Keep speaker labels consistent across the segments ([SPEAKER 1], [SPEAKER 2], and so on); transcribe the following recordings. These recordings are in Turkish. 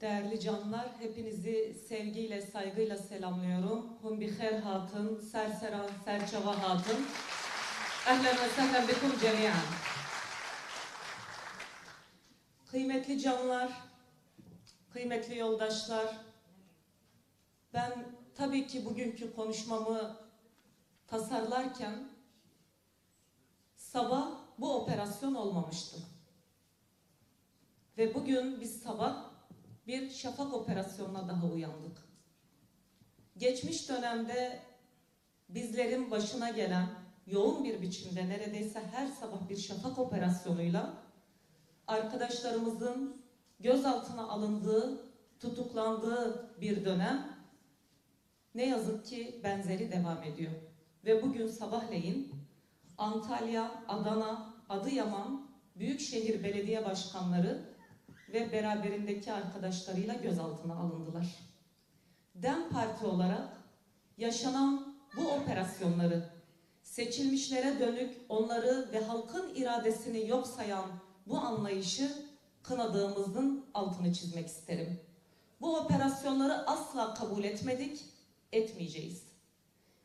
[SPEAKER 1] Değerli canlar, hepinizi sevgiyle, saygıyla selamlıyorum. Humbiher hatın, serseran, serçava hatın. Ehlen ve sehlen bikum cemiyen. Kıymetli canlar, kıymetli yoldaşlar, ben tabii ki bugünkü konuşmamı tasarlarken sabah bu operasyon olmamıştı. Ve bugün biz sabah bir şafak operasyonuna daha uyandık. Geçmiş dönemde bizlerin başına gelen yoğun bir biçimde neredeyse her sabah bir şafak operasyonuyla arkadaşlarımızın gözaltına alındığı, tutuklandığı bir dönem ne yazık ki benzeri devam ediyor. Ve bugün sabahleyin Antalya, Adana, Adıyaman Büyükşehir Belediye Başkanları ve beraberindeki arkadaşlarıyla gözaltına alındılar. DEM Parti olarak yaşanan bu operasyonları seçilmişlere dönük onları ve halkın iradesini yok sayan bu anlayışı kınadığımızın altını çizmek isterim. Bu operasyonları asla kabul etmedik, etmeyeceğiz.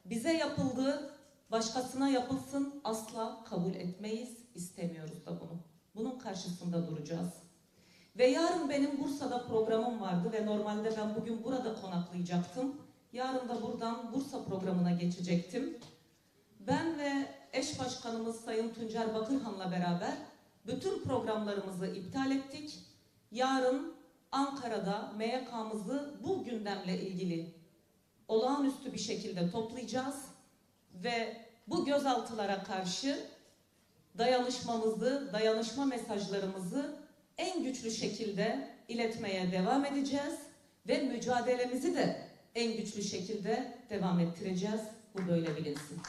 [SPEAKER 1] Bize yapıldığı başkasına yapılsın asla kabul etmeyiz, istemiyoruz da bunu. Bunun karşısında duracağız. Ve yarın benim Bursa'da programım vardı ve normalde ben bugün burada konaklayacaktım. Yarın da buradan Bursa programına geçecektim. Ben ve eş başkanımız Sayın Tuncer Bakırhan'la beraber bütün programlarımızı iptal ettik. Yarın Ankara'da MYK'mızı bu gündemle ilgili olağanüstü bir şekilde toplayacağız ve bu gözaltılara karşı dayanışmamızı, dayanışma mesajlarımızı en güçlü şekilde iletmeye devam edeceğiz ve mücadelemizi de en güçlü şekilde devam ettireceğiz. Bu böyle bilinsin.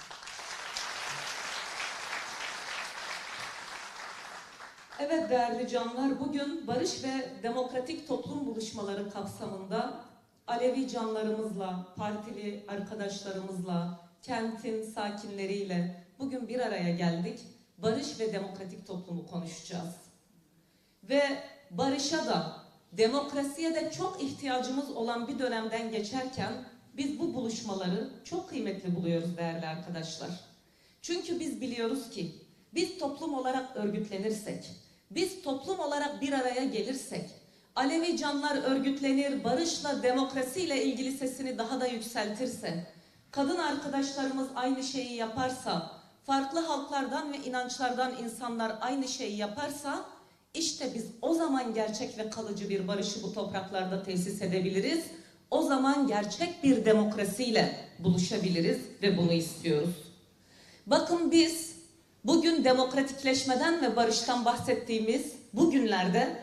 [SPEAKER 1] Evet değerli canlar, bugün barış ve demokratik toplum buluşmaları kapsamında Alevi canlarımızla, partili arkadaşlarımızla, kentin sakinleriyle bugün bir araya geldik. Barış ve demokratik toplumu konuşacağız. Ve barışa da, demokrasiye de çok ihtiyacımız olan bir dönemden geçerken biz bu buluşmaları çok kıymetli buluyoruz değerli arkadaşlar. Çünkü biz biliyoruz ki biz toplum olarak örgütlenirsek, biz toplum olarak bir araya gelirsek, Alevi canlar örgütlenir, barışla, demokrasiyle ilgili sesini daha da yükseltirse, kadın arkadaşlarımız aynı şeyi yaparsa, farklı halklardan ve inançlardan insanlar aynı şeyi yaparsa, işte biz o zaman gerçek ve kalıcı bir barışı bu topraklarda tesis edebiliriz. O zaman gerçek bir demokrasiyle buluşabiliriz ve bunu istiyoruz. Bakın biz bugün demokratikleşmeden ve barıştan bahsettiğimiz bu günlerde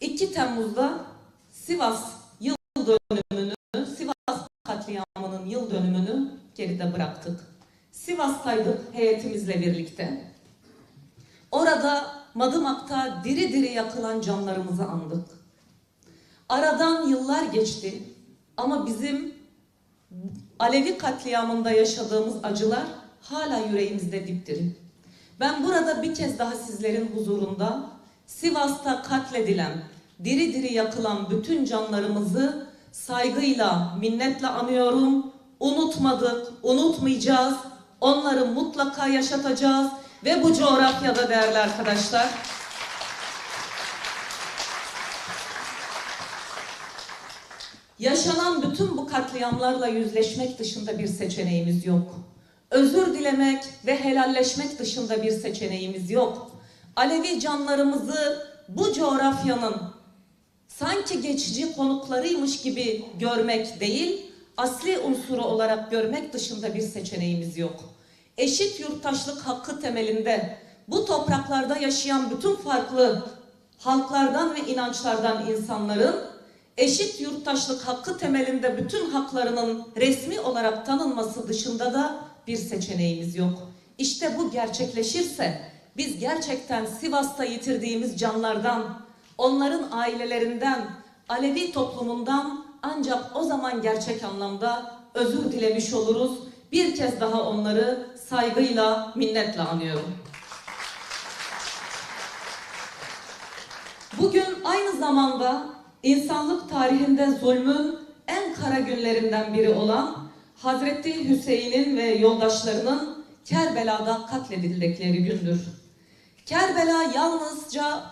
[SPEAKER 1] 2 Temmuz'da Sivas yıl dönümünü, Sivas katliamının yıl dönümünü geride bıraktık. Sivas'taydık heyetimizle birlikte. Orada Madımak'ta diri diri yakılan canlarımızı andık. Aradan yıllar geçti ama bizim Alevi katliamında yaşadığımız acılar hala yüreğimizde dipdiri. Ben burada bir kez daha sizlerin huzurunda Sivas'ta katledilen, diri diri yakılan bütün canlarımızı saygıyla, minnetle anıyorum. Unutmadık, unutmayacağız. Onları mutlaka yaşatacağız ve bu coğrafyada değerli arkadaşlar yaşanan bütün bu katliamlarla yüzleşmek dışında bir seçeneğimiz yok. Özür dilemek ve helalleşmek dışında bir seçeneğimiz yok. Alevi canlarımızı bu coğrafyanın sanki geçici konuklarıymış gibi görmek değil, asli unsuru olarak görmek dışında bir seçeneğimiz yok. Eşit yurttaşlık hakkı temelinde bu topraklarda yaşayan bütün farklı halklardan ve inançlardan insanların eşit yurttaşlık hakkı temelinde bütün haklarının resmi olarak tanınması dışında da bir seçeneğimiz yok. İşte bu gerçekleşirse biz gerçekten Sivas'ta yitirdiğimiz canlardan, onların ailelerinden, Alevi toplumundan ancak o zaman gerçek anlamda özür dilemiş oluruz. Bir kez daha onları saygıyla, minnetle anıyorum. Bugün aynı zamanda insanlık tarihinde zulmün en kara günlerinden biri olan Hazreti Hüseyin'in ve yoldaşlarının Kerbela'da katledildikleri gündür. Kerbela yalnızca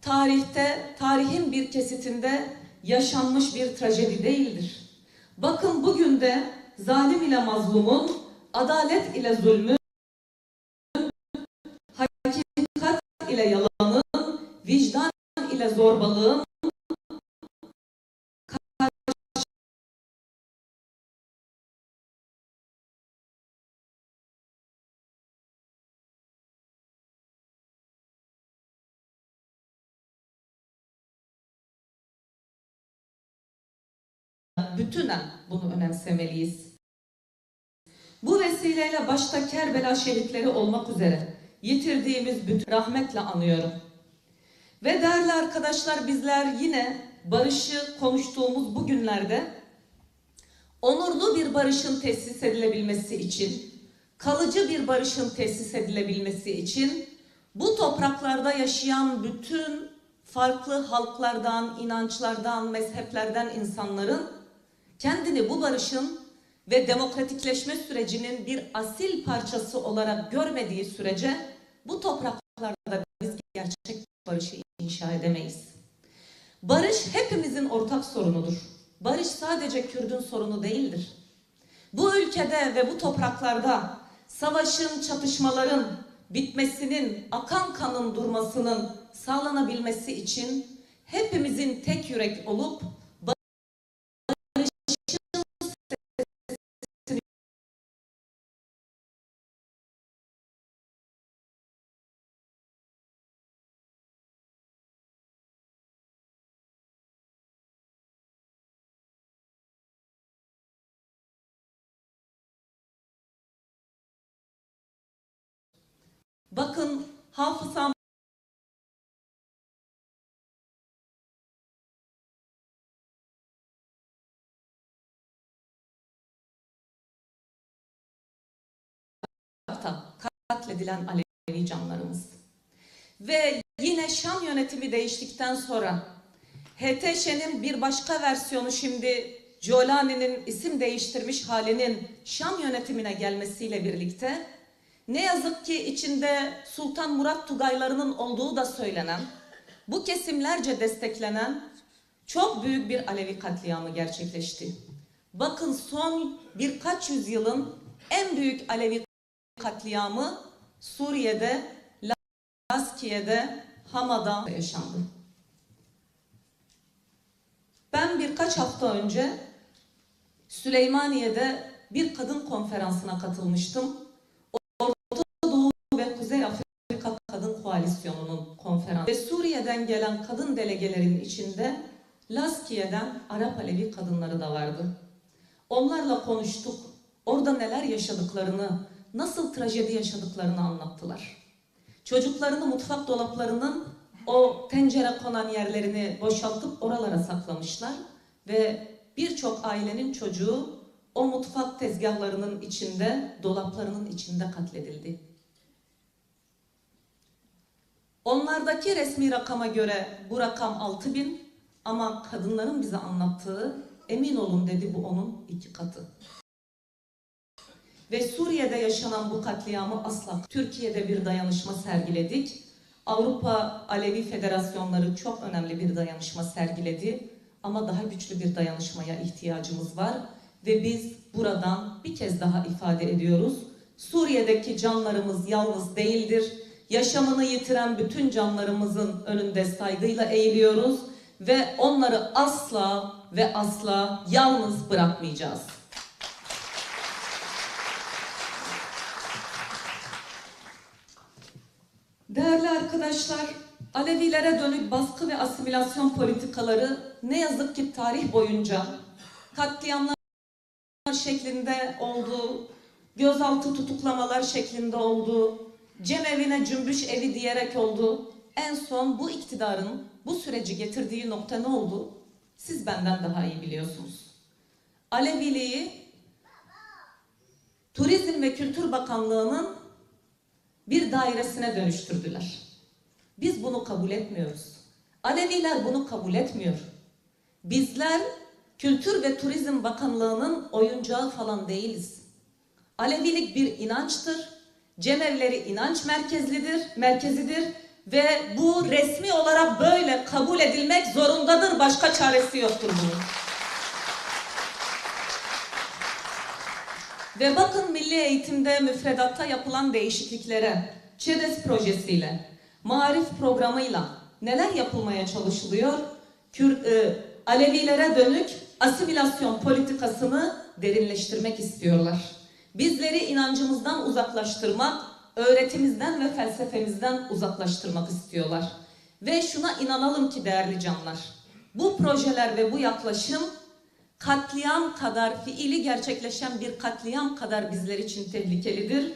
[SPEAKER 1] tarihte, tarihin bir kesitinde yaşanmış bir trajedi değildir. Bakın bugün de zalim ile mazlumun, adalet ile zulmün, hakikat ile yalanın, vicdan ile zorbalığın bütünen bunu önemsemeliyiz. Bu vesileyle başta Kerbela şehitleri olmak üzere yitirdiğimiz bütün rahmetle anıyorum. Ve değerli arkadaşlar bizler yine barışı konuştuğumuz bu günlerde onurlu bir barışın tesis edilebilmesi için, kalıcı bir barışın tesis edilebilmesi için bu topraklarda yaşayan bütün farklı halklardan, inançlardan, mezheplerden insanların kendini bu barışın ve demokratikleşme sürecinin bir asil parçası olarak görmediği sürece bu topraklarda biz gerçek barışı inşa edemeyiz. Barış hepimizin ortak sorunudur. Barış sadece Kürdün sorunu değildir. Bu ülkede ve bu topraklarda savaşın, çatışmaların bitmesinin, akan kanın durmasının sağlanabilmesi için hepimizin tek yürek olup bakın hafızam katledilen Alevi canlarımız. Ve yine Şam yönetimi değiştikten sonra HTŞ'nin bir başka versiyonu şimdi Jolani'nin isim değiştirmiş halinin Şam yönetimine gelmesiyle birlikte ne yazık ki içinde Sultan Murat Tugaylarının olduğu da söylenen, bu kesimlerce desteklenen çok büyük bir Alevi katliamı gerçekleşti. Bakın son birkaç yüzyılın en büyük Alevi katliamı Suriye'de, Laskiye'de, Hama'da yaşandı. Ben birkaç hafta önce Süleymaniye'de bir kadın konferansına katılmıştım. Koalisyonu'nun konferansı. Ve Suriye'den gelen kadın delegelerin içinde Laskiye'den Arap Alevi kadınları da vardı. Onlarla konuştuk. Orada neler yaşadıklarını, nasıl trajedi yaşadıklarını anlattılar. Çocuklarını mutfak dolaplarının o tencere konan yerlerini boşaltıp oralara saklamışlar ve birçok ailenin çocuğu o mutfak tezgahlarının içinde, dolaplarının içinde katledildi. Onlardaki resmi rakama göre bu rakam 6000 bin ama kadınların bize anlattığı emin olun dedi bu onun iki katı. Ve Suriye'de yaşanan bu katliamı asla Türkiye'de bir dayanışma sergiledik. Avrupa Alevi Federasyonları çok önemli bir dayanışma sergiledi. Ama daha güçlü bir dayanışmaya ihtiyacımız var. Ve biz buradan bir kez daha ifade ediyoruz. Suriye'deki canlarımız yalnız değildir. Yaşamını yitiren bütün canlarımızın önünde saygıyla eğiliyoruz. Ve onları asla ve asla yalnız bırakmayacağız. Değerli arkadaşlar, Alevilere dönük baskı ve asimilasyon politikaları ne yazık ki tarih boyunca katliamlar şeklinde oldu, gözaltı tutuklamalar şeklinde oldu, cemevine cümbüş evi diyerek oldu. En son bu iktidarın bu süreci getirdiği nokta ne oldu? Siz benden daha iyi biliyorsunuz. Aleviliği Turizm ve Kültür Bakanlığı'nın bir dairesine dönüştürdüler. Biz bunu kabul etmiyoruz. Aleviler bunu kabul etmiyor. Bizler Kültür ve Turizm Bakanlığı'nın oyuncağı falan değiliz. Alevilik bir inançtır. Cemevleri inanç merkezlidir, merkezidir ve bu resmi olarak böyle kabul edilmek zorundadır. Başka çaresi yoktur bunun. Ve bakın milli eğitimde müfredatta yapılan değişikliklere, ÇEDES projesiyle, marif programıyla neler yapılmaya çalışılıyor? Kür, e, Alevilere dönük asimilasyon politikasını derinleştirmek istiyorlar. Bizleri inancımızdan uzaklaştırmak, öğretimizden ve felsefemizden uzaklaştırmak istiyorlar. Ve şuna inanalım ki değerli canlar, bu projeler ve bu yaklaşım katliam kadar fiili gerçekleşen bir katliam kadar bizler için tehlikelidir.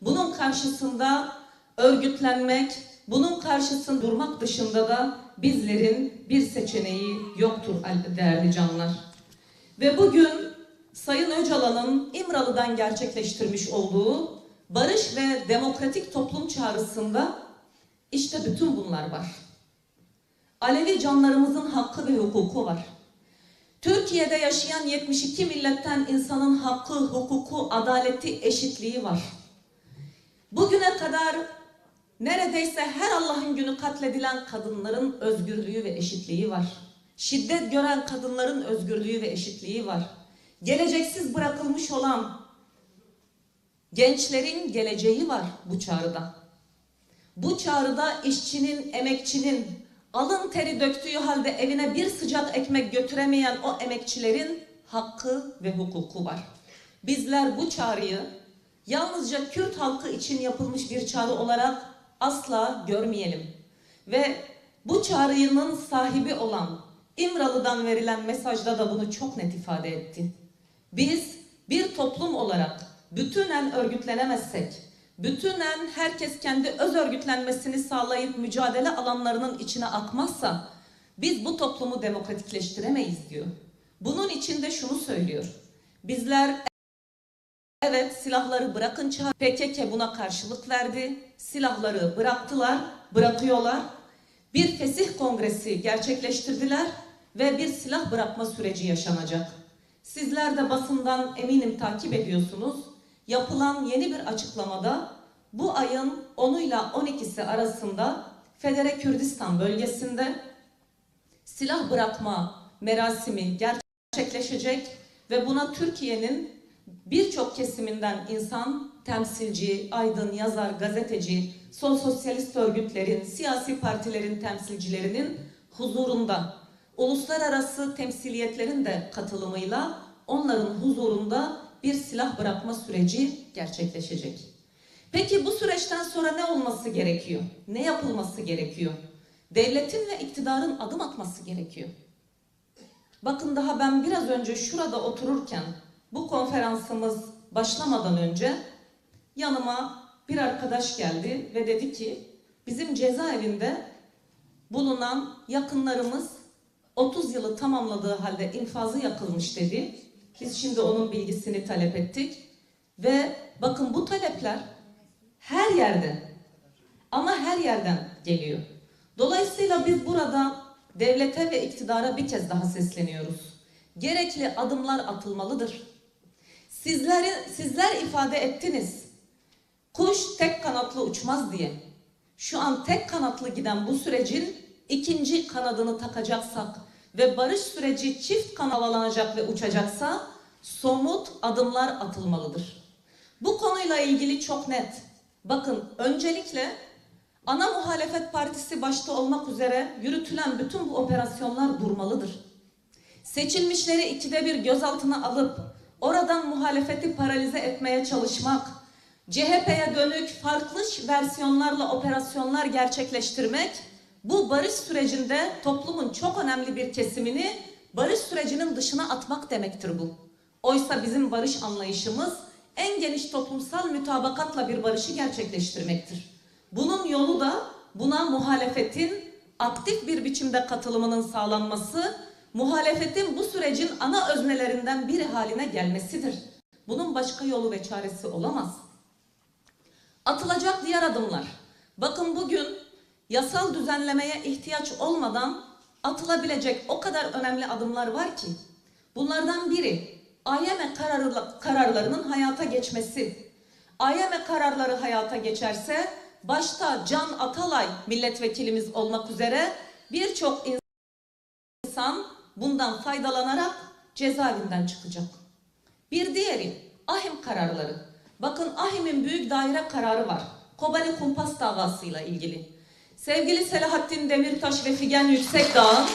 [SPEAKER 1] Bunun karşısında örgütlenmek, bunun karşısında durmak dışında da bizlerin bir seçeneği yoktur değerli canlar. Ve bugün Sayın Öcalan'ın İmralı'dan gerçekleştirmiş olduğu barış ve demokratik toplum çağrısında işte bütün bunlar var. Alevi canlarımızın hakkı ve hukuku var. Türkiye'de yaşayan 72 milletten insanın hakkı, hukuku, adaleti, eşitliği var. Bugüne kadar neredeyse her Allah'ın günü katledilen kadınların özgürlüğü ve eşitliği var. Şiddet gören kadınların özgürlüğü ve eşitliği var. Geleceksiz bırakılmış olan gençlerin geleceği var bu çağrıda. Bu çağrıda işçinin, emekçinin, alın teri döktüğü halde evine bir sıcak ekmek götüremeyen o emekçilerin hakkı ve hukuku var. Bizler bu çağrıyı yalnızca Kürt halkı için yapılmış bir çağrı olarak asla görmeyelim. Ve bu çağrının sahibi olan İmralı'dan verilen mesajda da bunu çok net ifade etti. Biz bir toplum olarak bütünen örgütlenemezsek, bütünen herkes kendi öz örgütlenmesini sağlayıp mücadele alanlarının içine akmazsa biz bu toplumu demokratikleştiremeyiz diyor. Bunun için de şunu söylüyor. Bizler evet silahları bırakın çağır. PKK buna karşılık verdi. Silahları bıraktılar, bırakıyorlar. Bir fesih kongresi gerçekleştirdiler ve bir silah bırakma süreci yaşanacak. Sizler de basından eminim takip ediyorsunuz. Yapılan yeni bir açıklamada bu ayın 10'uyla 12'si arasında Federe Kürdistan bölgesinde silah bırakma merasimi gerçekleşecek ve buna Türkiye'nin birçok kesiminden insan, temsilci, aydın, yazar, gazeteci, sol sosyalist örgütlerin, siyasi partilerin temsilcilerinin huzurunda, uluslararası temsiliyetlerin de katılımıyla onların huzurunda bir silah bırakma süreci gerçekleşecek. Peki bu süreçten sonra ne olması gerekiyor? Ne yapılması gerekiyor? Devletin ve iktidarın adım atması gerekiyor. Bakın daha ben biraz önce şurada otururken bu konferansımız başlamadan önce yanıma bir arkadaş geldi ve dedi ki bizim cezaevinde bulunan yakınlarımız 30 yılı tamamladığı halde infazı yakılmış dedi. Biz şimdi onun bilgisini talep ettik. Ve bakın bu talepler her yerden ama her yerden geliyor. Dolayısıyla biz burada devlete ve iktidara bir kez daha sesleniyoruz. Gerekli adımlar atılmalıdır. Sizleri, sizler ifade ettiniz. Kuş tek kanatlı uçmaz diye. Şu an tek kanatlı giden bu sürecin ikinci kanadını takacaksak ve barış süreci çift kanallanacak ve uçacaksa somut adımlar atılmalıdır. Bu konuyla ilgili çok net. Bakın öncelikle ana muhalefet partisi başta olmak üzere yürütülen bütün bu operasyonlar durmalıdır. Seçilmişleri ikide bir gözaltına alıp oradan muhalefeti paralize etmeye çalışmak, CHP'ye dönük farklı versiyonlarla operasyonlar gerçekleştirmek bu barış sürecinde toplumun çok önemli bir kesimini barış sürecinin dışına atmak demektir bu. Oysa bizim barış anlayışımız en geniş toplumsal mütabakatla bir barışı gerçekleştirmektir. Bunun yolu da buna muhalefetin aktif bir biçimde katılımının sağlanması, muhalefetin bu sürecin ana öznelerinden biri haline gelmesidir. Bunun başka yolu ve çaresi olamaz. Atılacak diğer adımlar. Bakın bugün yasal düzenlemeye ihtiyaç olmadan atılabilecek o kadar önemli adımlar var ki bunlardan biri AYM kararlarının hayata geçmesi. AYM kararları hayata geçerse başta Can Atalay milletvekilimiz olmak üzere birçok insan bundan faydalanarak cezaevinden çıkacak. Bir diğeri ahim kararları. Bakın Ahim'in büyük daire kararı var. Kobani Kumpas davasıyla ilgili. Sevgili Selahattin Demirtaş ve Figen Yüksekdağ'ın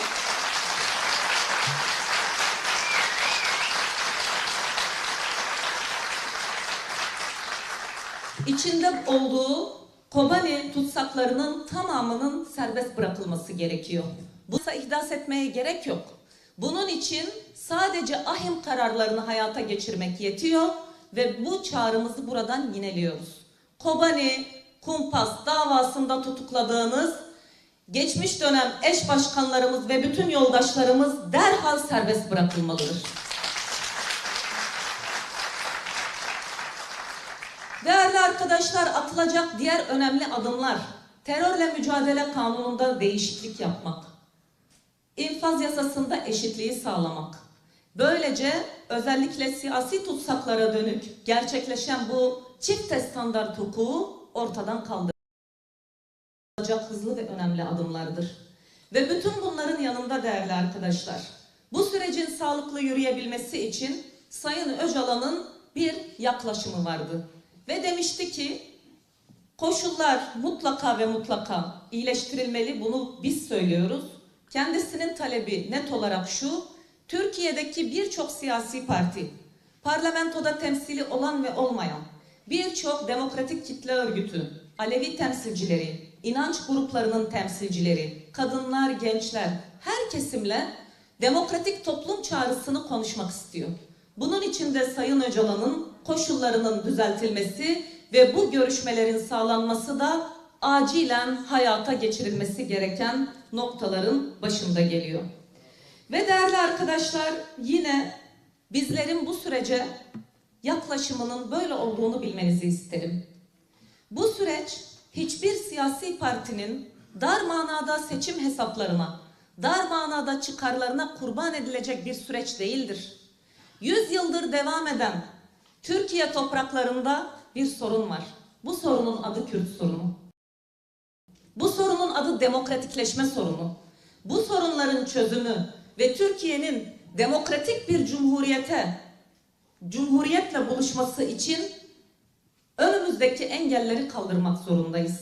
[SPEAKER 1] içinde olduğu Kobani tutsaklarının tamamının serbest bırakılması gerekiyor. Bu ihdas etmeye gerek yok. Bunun için sadece ahim kararlarını hayata geçirmek yetiyor ve bu çağrımızı buradan yineliyoruz. Kobani, Kumpas davasında tutukladığınız geçmiş dönem eş başkanlarımız ve bütün yoldaşlarımız derhal serbest bırakılmalıdır. Değerli arkadaşlar atılacak diğer önemli adımlar terörle mücadele kanununda değişiklik yapmak. İnfaz yasasında eşitliği sağlamak. Böylece özellikle siyasi tutsaklara dönük gerçekleşen bu çifte standart hukuku ortadan kaldıracak hızlı ve önemli adımlardır. Ve bütün bunların yanında değerli arkadaşlar, bu sürecin sağlıklı yürüyebilmesi için Sayın Öcalan'ın bir yaklaşımı vardı. Ve demişti ki koşullar mutlaka ve mutlaka iyileştirilmeli bunu biz söylüyoruz. Kendisinin talebi net olarak şu, Türkiye'deki birçok siyasi parti, parlamentoda temsili olan ve olmayan, birçok demokratik kitle örgütü, Alevi temsilcileri, inanç gruplarının temsilcileri, kadınlar, gençler, her kesimle demokratik toplum çağrısını konuşmak istiyor. Bunun için de Sayın Öcalan'ın koşullarının düzeltilmesi ve bu görüşmelerin sağlanması da acilen hayata geçirilmesi gereken noktaların başında geliyor. Ve değerli arkadaşlar yine bizlerin bu sürece yaklaşımının böyle olduğunu bilmenizi isterim. Bu süreç hiçbir siyasi partinin dar manada seçim hesaplarına, dar manada çıkarlarına kurban edilecek bir süreç değildir. Yüz yıldır devam eden Türkiye topraklarında bir sorun var. Bu sorunun adı Kürt sorunu. Bu sorunun adı demokratikleşme sorunu. Bu sorunların çözümü ve Türkiye'nin demokratik bir cumhuriyete, cumhuriyetle buluşması için önümüzdeki engelleri kaldırmak zorundayız.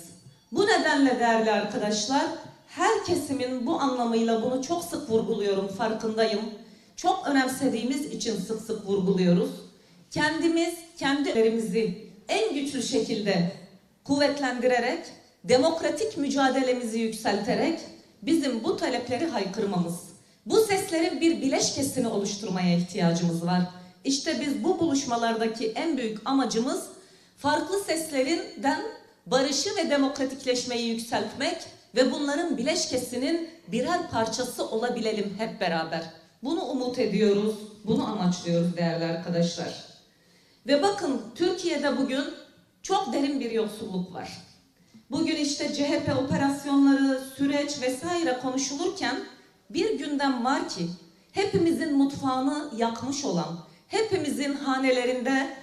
[SPEAKER 1] Bu nedenle değerli arkadaşlar, her kesimin bu anlamıyla bunu çok sık vurguluyorum, farkındayım. Çok önemsediğimiz için sık sık vurguluyoruz. Kendimiz, kendilerimizi en güçlü şekilde kuvvetlendirerek, demokratik mücadelemizi yükselterek bizim bu talepleri haykırmamız, bu seslerin bir bileşkesini oluşturmaya ihtiyacımız var. İşte biz bu buluşmalardaki en büyük amacımız farklı seslerinden barışı ve demokratikleşmeyi yükseltmek ve bunların bileşkesinin birer parçası olabilelim hep beraber. Bunu umut ediyoruz, bunu amaçlıyoruz değerli arkadaşlar. Ve bakın Türkiye'de bugün çok derin bir yoksulluk var. Bugün işte CHP operasyonları, süreç vesaire konuşulurken bir gündem var ki hepimizin mutfağını yakmış olan, hepimizin hanelerinde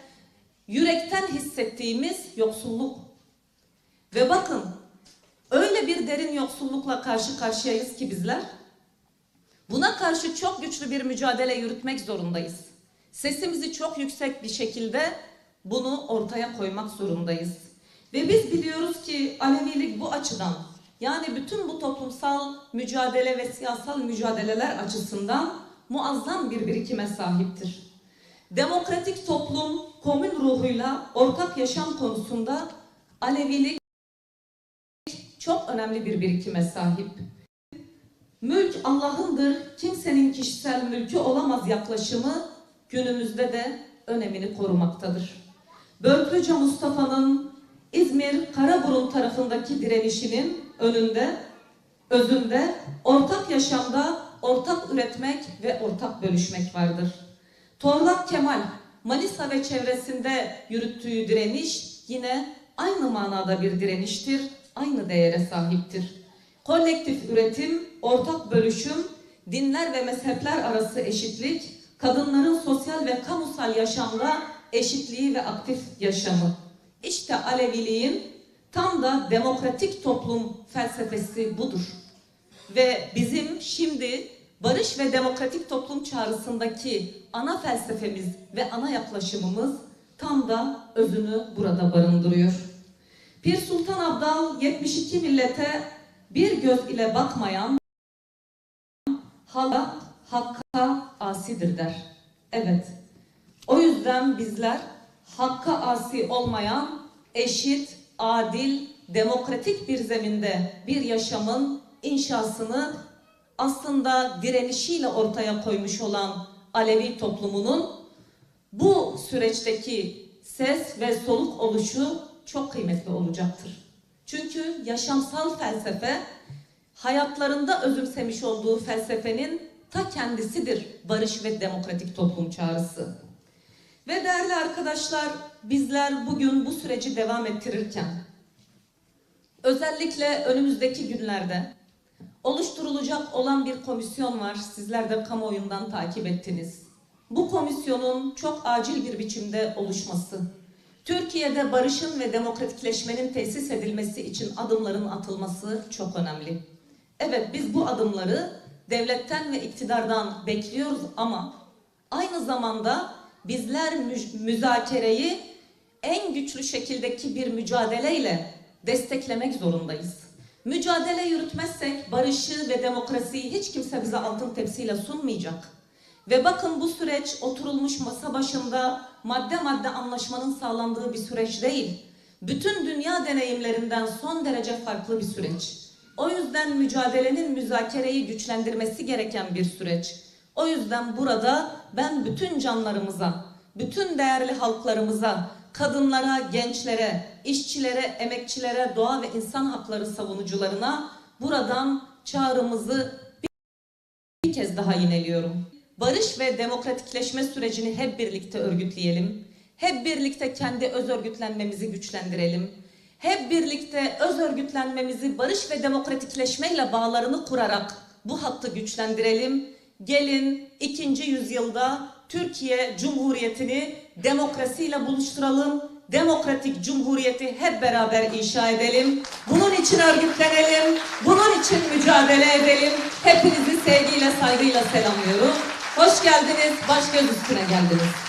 [SPEAKER 1] yürekten hissettiğimiz yoksulluk. Ve bakın öyle bir derin yoksullukla karşı karşıyayız ki bizler buna karşı çok güçlü bir mücadele yürütmek zorundayız. Sesimizi çok yüksek bir şekilde bunu ortaya koymak zorundayız. Ve biz biliyoruz ki Alevilik bu açıdan yani bütün bu toplumsal mücadele ve siyasal mücadeleler açısından muazzam bir birikime sahiptir. Demokratik toplum komün ruhuyla ortak yaşam konusunda Alevilik çok önemli bir birikime sahip. Mülk Allah'ındır, kimsenin kişisel mülkü olamaz yaklaşımı günümüzde de önemini korumaktadır. Börklüce Mustafa'nın İzmir Karaburun tarafındaki direnişinin önünde, özünde ortak yaşamda ortak üretmek ve ortak bölüşmek vardır. Torlak Kemal Manisa ve çevresinde yürüttüğü direniş yine aynı manada bir direniştir, aynı değere sahiptir. Kolektif üretim, ortak bölüşüm, dinler ve mezhepler arası eşitlik, kadınların sosyal ve kamusal yaşamda eşitliği ve aktif yaşamı. İşte Aleviliğin tam da demokratik toplum felsefesi budur. Ve bizim şimdi barış ve demokratik toplum çağrısındaki ana felsefemiz ve ana yaklaşımımız tam da özünü burada barındırıyor. Pir Sultan Abdal 72 millete bir göz ile bakmayan hala hakka asidir der. Evet. O yüzden bizler hakka asi olmayan eşit, adil, demokratik bir zeminde bir yaşamın inşasını aslında direnişiyle ortaya koymuş olan Alevi toplumunun bu süreçteki ses ve soluk oluşu çok kıymetli olacaktır. Çünkü yaşamsal felsefe hayatlarında özümsemiş olduğu felsefenin ta kendisidir barış ve demokratik toplum çağrısı. Ve değerli arkadaşlar bizler bugün bu süreci devam ettirirken özellikle önümüzdeki günlerde oluşturulacak olan bir komisyon var. Sizler de kamuoyundan takip ettiniz. Bu komisyonun çok acil bir biçimde oluşması, Türkiye'de barışın ve demokratikleşmenin tesis edilmesi için adımların atılması çok önemli. Evet biz bu adımları devletten ve iktidardan bekliyoruz ama aynı zamanda bizler mü- müzakereyi en güçlü şekildeki bir mücadeleyle desteklemek zorundayız. Mücadele yürütmezsek barışı ve demokrasiyi hiç kimse bize altın tepsiyle sunmayacak. Ve bakın bu süreç oturulmuş masa başında madde madde anlaşmanın sağlandığı bir süreç değil. Bütün dünya deneyimlerinden son derece farklı bir süreç. O yüzden mücadelenin müzakereyi güçlendirmesi gereken bir süreç. O yüzden burada ben bütün canlarımıza, bütün değerli halklarımıza, kadınlara, gençlere, işçilere, emekçilere, doğa ve insan hakları savunucularına buradan çağrımızı bir kez daha yineliyorum. Barış ve demokratikleşme sürecini hep birlikte örgütleyelim. Hep birlikte kendi öz örgütlenmemizi güçlendirelim. Hep birlikte öz örgütlenmemizi barış ve demokratikleşmeyle bağlarını kurarak bu hattı güçlendirelim. Gelin ikinci yüzyılda Türkiye Cumhuriyeti'ni demokrasiyle buluşturalım. Demokratik Cumhuriyeti hep beraber inşa edelim. Bunun için örgütlenelim. Bunun için mücadele edelim. Hepinizi sevgiyle, saygıyla selamlıyorum. Hoş geldiniz, baş üstüne geldiniz.